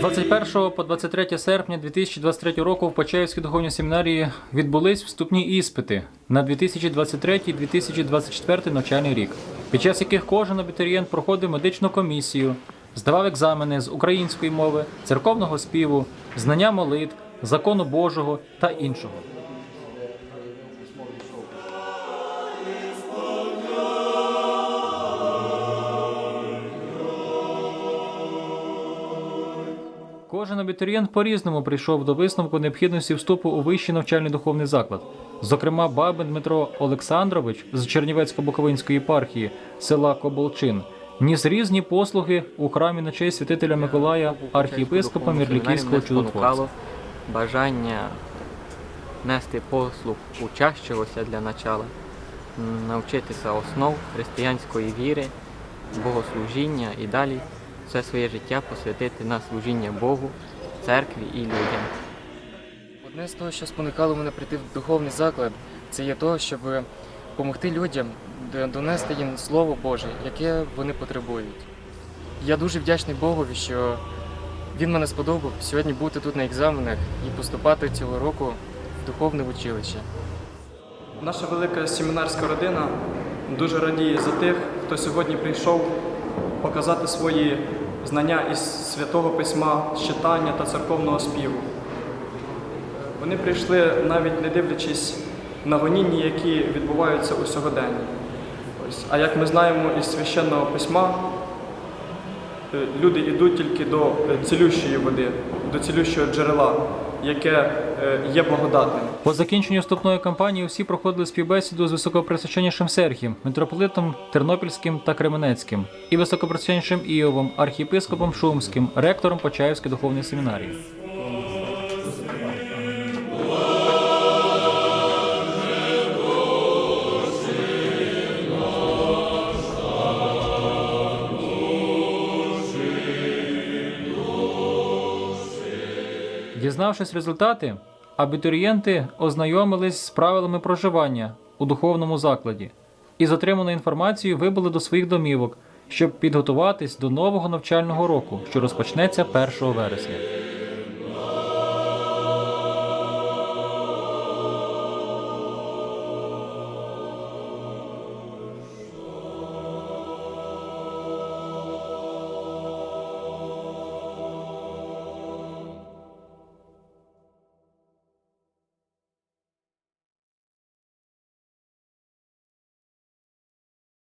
21 по 23 серпня 2023 року в Почаївській духовній семінарії відбулись вступні іспити на 2023-2024 навчальний рік, під час яких кожен абітурієнт проходив медичну комісію, здавав екзамени з української мови, церковного співу, знання молитв, закону Божого та іншого. Кожен абітурієнт по-різному прийшов до висновку необхідності вступу у вищий навчальний духовний заклад. Зокрема, Бабин Дмитро Олександрович з Чернівецько-Буковинської єпархії села Коболчин ніс різні послуги у храмі на честь святителя Миколая, архієпископа Мірлікійського чудотворця. бажання нести послуг учащогося для начала, навчитися основ християнської віри, богослужіння і далі все своє життя посвятити на служіння Богу, церкві і людям. Одне з того, що спонукало мене прийти в духовний заклад, це є того, щоб допомогти людям донести їм Слово Боже, яке вони потребують. Я дуже вдячний Богові, що він мене сподобав сьогодні бути тут на екзаменах і поступати цього року в духовне училище. Наша велика семінарська родина дуже радіє за тих, хто сьогодні прийшов показати свої знання із святого письма, читання та церковного співу. Вони прийшли навіть не дивлячись на гоніння, які відбуваються у сьогоденні. А як ми знаємо із священного письма, е, люди йдуть тільки до е, цілющої води, до цілющого джерела, яке е, є благодатним. По закінченню вступної кампанії всі проходили співбесіду з високоприсвяченішим Сергієм, митрополитом Тернопільським та Кременецьким, і високопресвященішим Іовом, архієпископом Шумським, ректором Почаївської духовної семінарії. Дізнавшись результати, абітурієнти ознайомились з правилами проживання у духовному закладі і з отриманою інформацією вибули до своїх домівок, щоб підготуватись до нового навчального року, що розпочнеться 1 вересня.